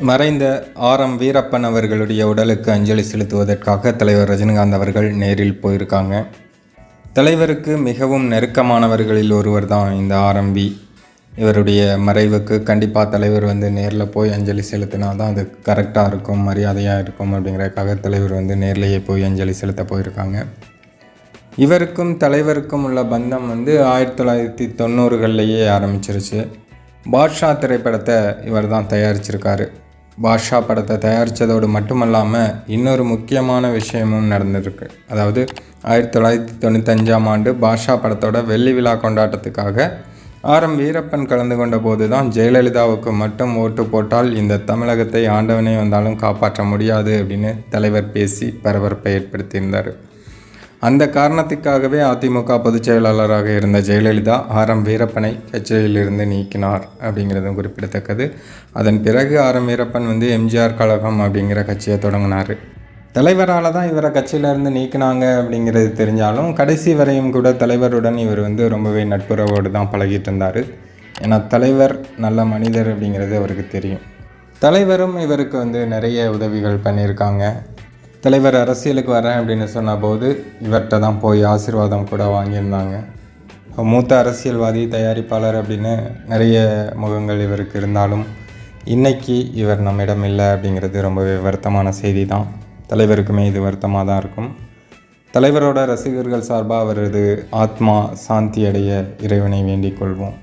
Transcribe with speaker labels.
Speaker 1: மறைந்த R M Veerappan அவர்களுடைய உடலுக்கு அஞ்சலி செலுத்துவதற்காக தலைவர் ரஜினிகாந்த் அவர்கள் நேரில் போயிருக்காங்க. தலைவருக்கு மிகவும் நெருக்கமானவர்களில் ஒருவர் தான் இந்த ஆர்எம்பி இவருடைய மறைவுக்கு கண்டிப்பாக தலைவர் வந்து நேரில் போய் அஞ்சலி செலுத்தினா தான் அது கரெக்டாக இருக்கும் மரியாதையாக இருக்கும் அப்படிங்கிறக்காக தலைவர் வந்து நேர்லேயே போய் அஞ்சலி செலுத்த போயிருக்காங்க. இவருக்கும் தலைவருக்கும் உள்ள பந்தம் வந்து ஆயிரத்தி தொள்ளாயிரத்தி தொண்ணூறுகள்லேயே ஆரம்பிச்சிருச்சு. பாட்ஷா திரைப்படத்தை இவர் தான் தயாரிச்சிருக்காரு. பாஷா படத்தை தயாரித்ததோடு மட்டுமல்லாமல் இன்னொரு முக்கியமான விஷயமும் நடந்திருக்கு. அதாவது ஆயிரத்தி தொள்ளாயிரத்தி தொண்ணூத்தஞ்சாம் ஆண்டு பாட்ஷா படத்தோட வெள்ளி விழா கொண்டாட்டத்துக்காக ஆர் எம் வீரப்பன் கலந்து கொண்ட போது தான் ஜெயலலிதாவுக்கு மட்டும் ஓட்டு போட்டால் இந்த தமிழகத்தை ஆண்டவனே வந்தாலும் காப்பாற்ற முடியாது அப்படின்னு தலைவர் பேசி பரபரப்பை ஏற்படுத்தியிருந்தார். அந்த காரணத்துக்காகவே அதிமுக பொதுச் செயலாளராக இருந்த ஜெயலலிதா ஆர் எம் வீரப்பனை கட்சியிலிருந்து நீக்கினார் அப்படிங்கிறதும் குறிப்பிடத்தக்கது. அதன் பிறகு ஆர் எம் வீரப்பன் வந்து எம்ஜிஆர் கழகம் அப்படிங்கிற கட்சியை தொடங்கினார். தலைவரால் தான் இவரை கட்சியிலேருந்து நீக்கினாங்க அப்படிங்கிறது தெரிஞ்சாலும் கடைசி வரையும் கூட தலைவருடன் இவர் வந்து ரொம்பவே நட்புறவோடு தான் பழகிட்டு இருந்தார். ஏன்னா தலைவர் நல்ல மனிதர் அப்படிங்கிறது அவருக்கு தெரியும். தலைவரும் இவருக்கு வந்து நிறைய உதவிகள் பண்ணியிருக்காங்க. தலைவர் அரசியலுக்கு வரேன் அப்படின்னு சொன்னபோது இவர்கிட்ட தான் போய் ஆசீர்வாதம் கூட வாங்கியிருந்தாங்க. மூத்த அரசியல்வாதி தயாரிப்பாளர் அப்படின்னு நிறைய முகங்கள் இவருக்கு இருந்தாலும் இன்றைக்கி இவர் நம்மிடம் இல்லை அப்படிங்கிறது ரொம்பவே வருத்தமான செய்தி தான் தலைவருக்குமே இது வருத்தமாக தான் இருக்கும். தலைவரோட ரசிகர்கள் சார்பாக அவரது ஆத்மா சாந்தி அடைய இறைவனை வேண்டிக் கொள்வோம்.